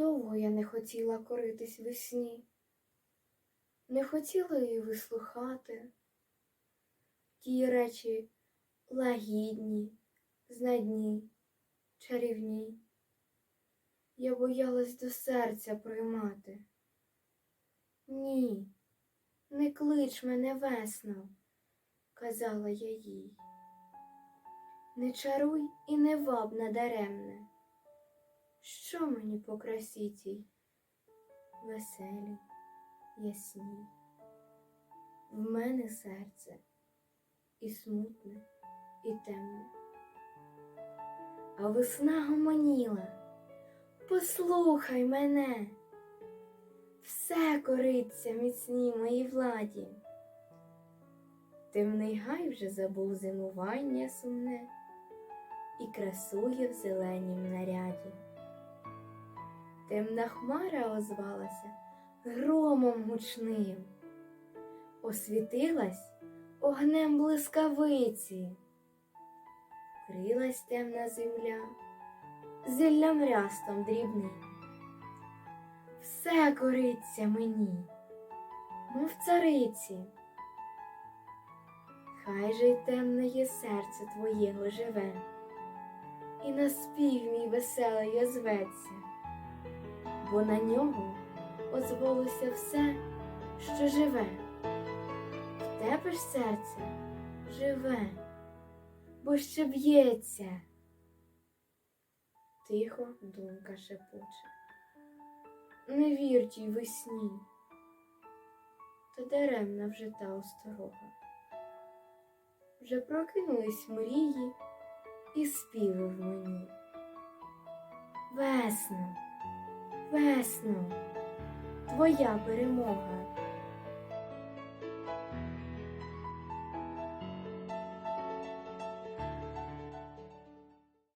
Довго я не хотіла коритись весні, не хотіла її вислухати. Ті речі лагідні, знадні, чарівні. Я боялась до серця приймати. Ні, не клич мене весно, казала я їй. Не чаруй і не ваб надаремне. Що мені по красі тій? Веселі, ясні. В мене серце і смутне, і темне. А весна гомоніла, послухай мене, все кориться міцній моїй владі. Темний гай вже забув зимування сумне і красує в зеленім наряді. Темна хмара озвалася громом гучним, освітилась огнем блискавиці, крилась темна земля зіллям рястом дрібним. Все кориться мені, мов цариці. Хай же й темне є серце твоєго живе, і на спів мій веселий озветься, бо на нього озвалося все, що живе. В тебе ж серце живе, бо ще б'ється. Тихо думка шепоче. Не вір тій весні, та даремна вже та осторога. Вже прокинулись мрії і співи в мені. Весно, весно, твоя перемога.